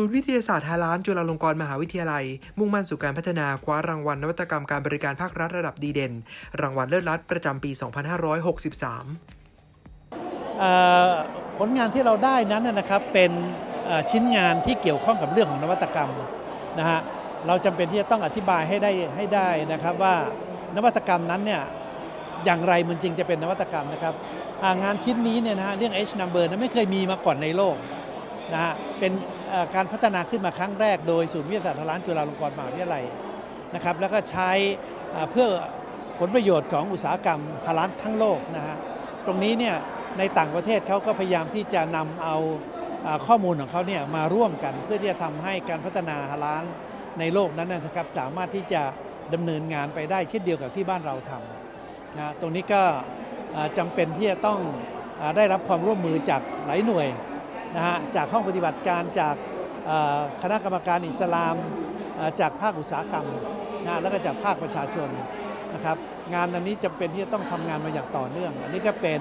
ูนย์วิทยาศาสตร์ฮาลานจุฬาลงกรณ์มหาวิทยาลัย มุ่งมั่นสู่การพัฒนาคว้ารางวัลนวัตกรรมการบริการภาครัฐระดับดีเด่น รางวัลเลิศรัฐประจำปี 2563 ผลงานที่เราได้นั้นนะครับเป็นชิ้นงานที่เกี่ยวข้องกับเรื่องของนวัตกรรมนะฮะเราจำเป็นที่จะต้องอธิบายให้ได้ให้ได้นะครับว่านวัตกรรมนั้นเนี่ยอย่างไรมันจึงจะเป็นนวัตกรรมนะครับงานชิ้นนี้เนี่ยนะฮะเรื่อง H number นั้นไม่เคยมีมาก่อนในโลก นะฮะเป็นการพัฒนาขึ้นมาครั้งแรกโดยศูนย์วิทยาศาสตร์ทางร้านจุฬาลงกรณ์มหาวิทยาลัยนะครับแล้วก็ใช้เพื่อผลประโยชน์ของอุตสาหกรรมฮาลานทั้งโลกนะฮะตรงนี้เนี่ยในต่างประเทศเขาก็พยายามที่จะนำเอาข้อมูลของเขาเนี่ยมาร่วมกันเพื่อที่จะทำให้การพัฒนาฮาลานในโลกนั้นนะครับสามารถที่จะดำเนินงานไปได้เช่นเดียวกับที่บ้านเราทำนะตรงนี้ก็อ่าจำเป็นที่จะต้องได้รับความร่วมมือจากหลายหน่วย นะฮะจากห้องปฏิบัติการจากคณะกรรมการอิสลามจากภาคอุตสาหกรรมนะแล้วก็จากภาคประชาชนนะครับงานอันนี้จำเป็นที่จะต้องทำงานมาอย่างต่อเนื่อง อันนี้ก็เป็น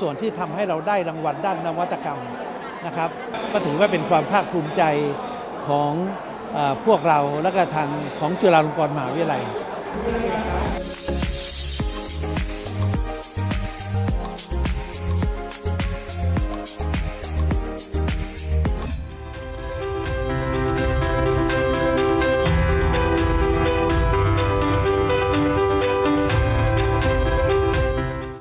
ส่วนที่ทำให้เราได้รางวัลด้านนวัตกรรมนะครับ ก็ถือว่าเป็นความภาคภูมิใจของอพวกเราและก็ทางของจุฬาลงกรณ์มหาวิทยาลัย